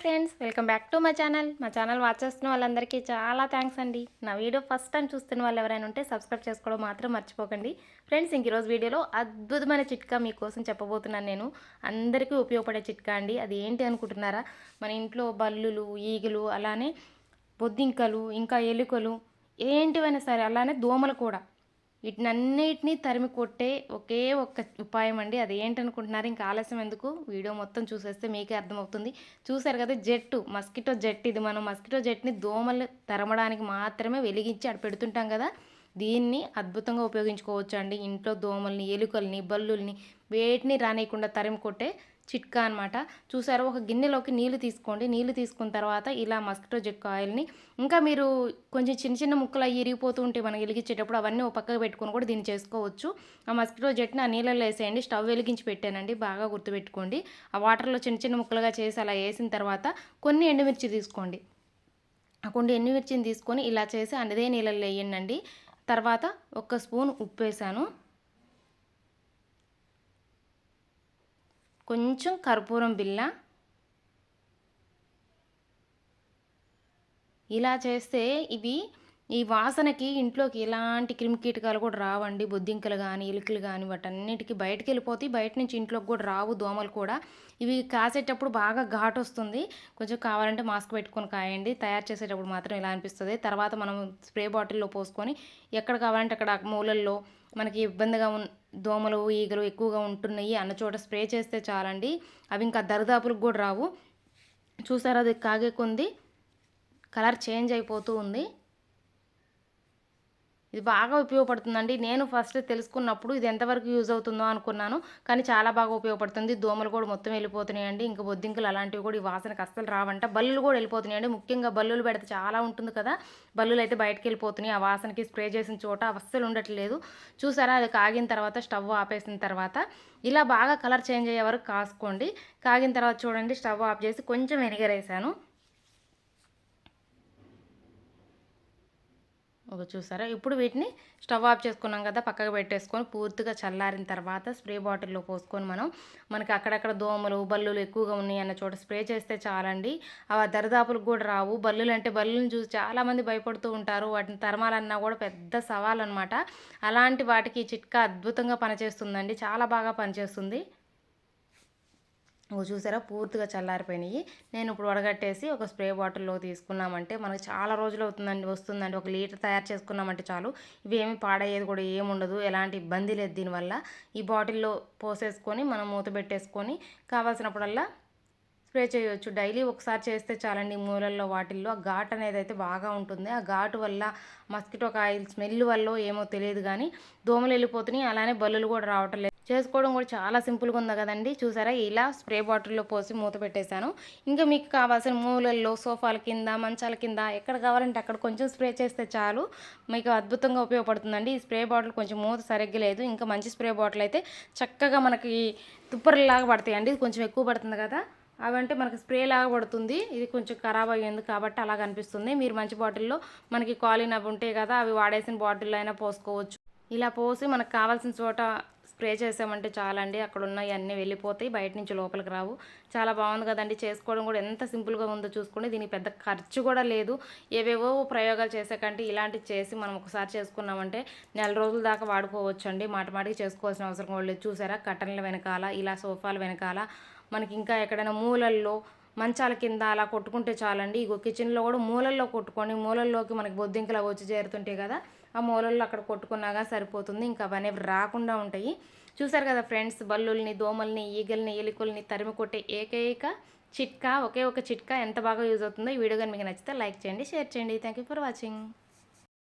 Friends welcome back to మా channel. మా channel watch చేస్తున్న వాళ్ళందరికీ చాలా థ్యాంక్స్ అండి. నా వీడియో ఫస్ట్ టైం చూస్తున్న వాళ్ళు ఎవరైనా ఉంటే సబ్స్క్రైబ్ చేసుకోవడం మాత్రం మర్చిపోకండి. ఫ్రెండ్స్ ఇంక ఈరోజు వీడియోలో అద్భుతమైన చిట్కా మీకోసం చెప్పబోతున్నాను నేను. అందరికీ ఉపయోగపడే చిట్కా అండి. అది ఏంటి అనుకుంటున్నారా? మన ఇంట్లో బల్లులు ఈగలు అలానే బొద్దింకలు ఇంకా ఎలుకలు ఏంటివైనా సరే అలానే దోమలు కూడా. వీటినన్నిటినీ తరిమి కొట్టే ఒకే ఒక్క ఉపాయం అండి. అది ఏంటనుకుంటున్నారు? ఇంకా ఆలస్యం ఎందుకు? వీడియో మొత్తం చూసేస్తే మీకే అర్థమవుతుంది. చూసారు కదా జెట్టు మస్కిటో జెట్ ఇది. మనం మస్కిటో జెట్ని దోమలు తరమడానికి మాత్రమే వెలిగించి అక్కడ పెడుతుంటాం కదా. దీన్ని అద్భుతంగా ఉపయోగించుకోవచ్చు అండి ఇంట్లో దోమల్ని ఎలుకల్ని బల్లుల్ని వేటిని రానియకుండా తరిమి కొట్టే చిట్కా అనమాట చూసారు? ఒక గిన్నెలోకి నీళ్ళు తీసుకోండి. నీళ్ళు తీసుకున్న తర్వాత ఇలా మస్కిటో జెక్ ఆయిల్ని ఇంకా మీరు కొంచెం చిన్న చిన్న ముక్కలు అవి ఇరిగిపోతూ ఉంటే మనం వెలిగించేటప్పుడు అవన్నీ ఒక పక్కకు పెట్టుకొని కూడా దీన్ని చేసుకోవచ్చు. ఆ మస్కిటో జెట్ని ఆ నీళ్ళలో వేసేయండి. స్టవ్ వెలిగించి పెట్టానండి. బాగా గుర్తుపెట్టుకోండి. ఆ వాటర్లో చిన్న చిన్న ముక్కలుగా చేసి అలా వేసిన తర్వాత కొన్ని ఎండుమిర్చి తీసుకోండి. ఆ కొన్ని ఎండుమిర్చిని తీసుకొని ఇలా చేసి అదే నీళ్ళల్లో వేయండి. తర్వాత ఒక స్పూన్ ఉప్పు వేసాను. కొంచెం కర్పూరం బిల్ల ఇలా చేస్తే ఇవి ఈ వాసనకి ఇంట్లోకి ఎలాంటి క్రిమికీటకాలు కూడా రావండి. బొద్దింకలు కానీ ఎలుకలు కానీ వాటన్నిటికీ బయటకు వెళ్ళిపోతాయి బయట నుంచి ఇంట్లోకి కూడా రావు దోమలు కూడా. ఇవి కాసేటప్పుడు బాగా ఘాటు వస్తుంది. కొంచెం కావాలంటే మాస్క్ పెట్టుకొని కాయండి. తయారు చేసేటప్పుడు మాత్రం ఇలా అనిపిస్తుంది. తర్వాత మనం స్ప్రే బాటిల్లో పోసుకొని ఎక్కడ కావాలంటే అక్కడ మూలల్లో మనకి ఇబ్బందిగా ఉన్ దోమలు ఈగలు ఎక్కువగా ఉంటున్నాయి అన్న చోట స్ప్రే చేస్తే చాలండి. అవి ఇంకా దరిదాపులకు కూడా రావు. చూసారా అది కాగే కొంది? కలర్ చేంజ్ అయిపోతూ ఉంది. ఇది బాగా ఉపయోగపడుతుందండి. నేను ఫస్ట్ తెలుసుకున్నప్పుడు ఇది ఎంతవరకు యూజ్ అవుతుందో అనుకున్నాను. కానీ చాలా బాగా ఉపయోగపడుతుంది. దోమలు కూడా మొత్తం వెళ్ళిపోతున్నాయండి. ఇంకా బొద్దింకలు అలాంటివి కూడా ఈ వాసనకు అస్సలు రావంట. బల్లులు కూడా వెళ్ళిపోతున్నాయండి. ముఖ్యంగా బల్లులు పెడితే చాలా ఉంటుంది కదా. బల్లులు అయితే బయటకు వెళ్ళిపోతున్నాయి. ఆ వాసనకి స్ప్రే చేసిన చోట అస్సలు ఉండట్లేదు. చూసారా? అది కాగిన తర్వాత స్టవ్ ఆపేసిన తర్వాత ఇలా బాగా కలర్ చేంజ్ అయ్యే వరకు కాసుకోండి. కాగిన తర్వాత చూడండి స్టవ్ ఆఫ్ చేసి కొంచెం వెనిగరేసాను ఒక చూసారా? ఇప్పుడు వీటిని స్టవ్ ఆఫ్ చేసుకున్నాం కదా పక్కకు పెట్టేసుకొని పూర్తిగా చల్లారిన తర్వాత స్ప్రే బాటిల్లో పోసుకొని మనం మనకి అక్కడక్కడ దోమలు బల్లులు ఎక్కువగా ఉన్నాయి అన్న చోట స్ప్రే చేస్తే చాలండి. అవి దరిదాపులకు కూడా రావు. బల్లులు అంటే బల్లులను చూసి చాలామంది భయపడుతూ ఉంటారు. వాటిని తరమాలన్నా కూడా పెద్ద సవాల్ అనమాట అలాంటి వాటికి చిట్కా అద్భుతంగా పనిచేస్తుందండి. చాలా బాగా పనిచేస్తుంది. చూసారా? పూర్తిగా చల్లారిపోయినాయి. నేను ఇప్పుడు వడగట్టేసి ఒక స్ప్రే బాటిల్లో తీసుకున్నామంటే మనకు చాలా రోజులు అవుతుందండి వస్తుందండి. ఒక లీటర్ తయారు చేసుకున్నామంటే చాలు. ఇవి ఏమి పాడయ్యేది కూడా ఏముండదు ఎలాంటి ఇబ్బంది లేదు దీనివల్ల. ఈ బాటిల్లో పోసేసుకొని మనం మూత పెట్టేసుకొని కావాల్సినప్పుడల్లా స్ప్రే చేయవచ్చు డైలీ ఒకసారి చేస్తే చాలండి మూలల్లో వాటిల్లో. ఆ ఘాట్ అనేది అయితే బాగా ఉంటుంది. ఆ ఘాటు వల్ల మస్కిటో కాయిల్ స్మెల్ వల్ల ఏమో తెలియదు కానీ దోమలు వెళ్ళిపోతున్నాయి. అలానే బల్లులు కూడా రావటం లేదు. చేసుకోవడం కూడా చాలా సింపుల్గా ఉంది కదండి? చూసారా? ఇలా స్ప్రే బాటిల్లో పోసి మూత పెట్టేశాను. ఇంకా మీకు కావాల్సిన మూలల్లో సోఫాల కింద మంచాల కింద ఎక్కడ కావాలంటే అక్కడ కొంచెం స్ప్రే చేస్తే చాలు. మీకు అద్భుతంగా ఉపయోగపడుతుందండి. ఈ స్ప్రే బాటిల్ కొంచెం మూత సరిగ్గా లేదు. ఇంకా మంచి స్ప్రే బాటిల్ అయితే చక్కగా మనకి తుప్పరలాగా పడతాయండి. కొంచెం ఎక్కువ పడుతుంది కదా? అవంటే మనకి స్ప్రే లాగా పడుతుంది. ఇది కొంచెం ఖరాబ్ అయ్యింది కాబట్టి అలా కనిపిస్తుంది మీరు మంచి బాటిల్లో మనకి కాలిన్ అవి ఉంటాయి కదా అవి వాడేసిన బాటిల్ అయినా పోసుకోవచ్చు. ఇలా పోసి మనకు కావాల్సిన చోట స్ప్రే చేసామంటే చాలండి. అక్కడ ఉన్న అన్నీ వెళ్ళిపోతాయి బయట నుంచి లోపలికి రావు. చాలా బాగుంది కదండి. చేసుకోవడం కూడా ఎంత సింపుల్గా ఉందో చూసుకోండి. దీనికి పెద్ద ఖర్చు కూడా లేదు. ఏవేవో ప్రయోగాలు చేసాకంటే ఇలాంటివి చేసి మనం ఒకసారి చేసుకున్నామంటే నెల రోజుల దాకా వాడుకోవచ్చు అండి మాటమాటికి చేసుకోవాల్సిన అవసరం కూడా లేదు. చూసారా? కట్టన్ల వెనకాల ఇలా సోఫాల వెనకాల. మనకి ఇంకా ఎక్కడైనా మూలల్లో మంచాల కింద అలా కొట్టుకుంటే చాలండి. ఇగో కిచెన్లో కూడా మూలల్లో కొట్టుకొని మూలల్లోకి మనకి బొద్దింకలు వచ్చి చేరుతుంటాయి కదా ఆ మూలల్లో అక్కడ కొట్టుకున్నాగా సరిపోతుంది. ఇంకా అవన్నీ రాకుండా ఉంటాయి. చూసారు కదా ఫ్రెండ్స్ బల్లుల్ని దోమల్ని ఈగల్ని ఎలుకల్ని తరిమి కొట్టే ఏకైక చిట్కా ఒకే ఒక చిట్కా ఎంత బాగా యూజ్ అవుతుందో ఈ వీడియో కానీ మీకు నచ్చితే లైక్ చేయండి షేర్ చేయండి. Thank you for watching